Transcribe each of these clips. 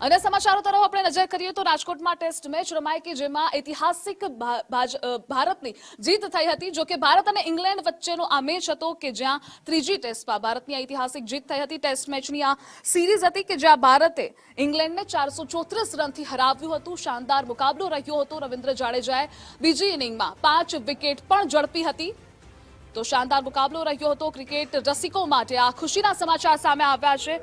અને સમાચારો તરફ આપણે નજર કરીએ તો રાજકોટમાં ટેસ્ટ મેચ રમાઈ કે જેમાં ઐતિહાસિક ભારતની જીત થઈ હતી જો કે ભારત અને ઇંગ્લેન્ડ વચ્ચેનો આ મેચ હતો કે જ્યાં ત્રીજી ટેસ્ટમાં ભારતની ઐતિહાસિક જીત થઈ હતી. ટેસ્ટ મેચની આ સિરીઝ હતી કે જ્યાં ભારતે ઇંગ્લેન્ડને ચારસો ચોત્રીસ રનથી હરાવ્યું હતું. શાનદાર મુકાબલો રહ્યો હતો. રવિન્દ્ર જાડેજાએ બીજી ઇનિંગમાં પાંચ વિકેટ પણ ઝડપી હતી. તો શાનદાર મુકાબલો રહ્યો હતો. ક્રિકેટ રસિકો માટે આ ખુશીના સમાચાર સામે આવ્યા છે.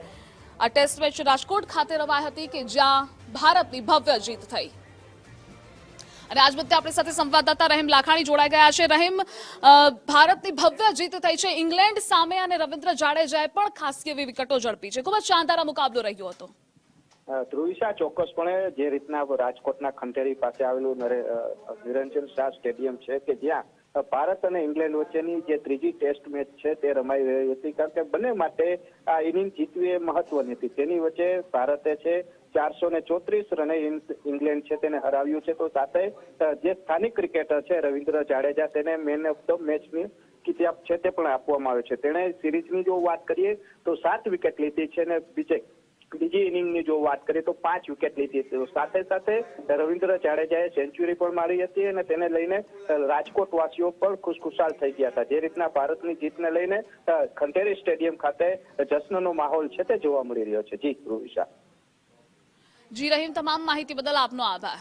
આ ટેસ્ટ મેચ રાજકોટ ખાતે રમાઈ હતી કે જ્યાં ભારતની ભવ્ય જીત થઈ. અને આજ મુદ્દે આપણી સાથે સંવાદદાતા રહીમ લાખાણી જોડાઈ ગયા છે. રહીમ ભારતની ભવ્ય જીત થઈ છે. ઇંગ્લેન્ડ સામે અને રવિન્દ્ર જાડેજાએ પણ ખાસ એવી વિકેટો ઝડપી છે. ખૂબ જ શાનદાર મુકાબલો રહ્યો હતો. ધ્રુવિશા, ચોક્કસપણે જે રીતના રાજકોટના ખંઠેરી પાસે આવેલું નરે નિરંજન શાહ સ્ટેડિયમ છે કે જ્યાં ભારત અને ઇંગ્લેન્ડ વચ્ચેની જે ત્રીજી ટેસ્ટ મેચ છે તે રમાઈ રહી હતી. કારણ કે બંને માટે આ ઇનિંગ જીતવી એ મહત્વની હતી. તેની વચ્ચે ભારતે છે ચારસો ને ચોત્રીસ રને ઇંગ- ઇંગ્લેન્ડ છે તેને હરાવ્યું છે. તો સાથે જે સ્થાનિક ક્રિકેટર છે રવિન્દ્ર જાડેજા તેને મેન ઓફ ધ મેચની કિતાબ છે તે પણ આપવામાં આવ્યો છે. તેણે સિરીઝની જો વાત કરીએ તો સાત વિકેટ લીધી છે અને બીજે બીજી ઇનિંગની જો વાત કરીએ તો પાંચ વિકેટ લીધી હતી. સાથે સાથે રવિન્દ્ર જાડેજાએ સેન્ચુરી પણ મારી હતી અને તેને લઈને રાજકોટ વાસીઓ પણ ખુશખુશાલ થઈ ગયા હતા. જે રીતના ભારતની જીતને લઈને ખંડેરી સ્ટેડિયમ ખાતે જશ્નનો માહોલ છે તે જોવા મળી રહ્યો છે. જી ધ્રુવિશા જી, રહીમ, તમામ માહિતી બદલ આપનો આભાર.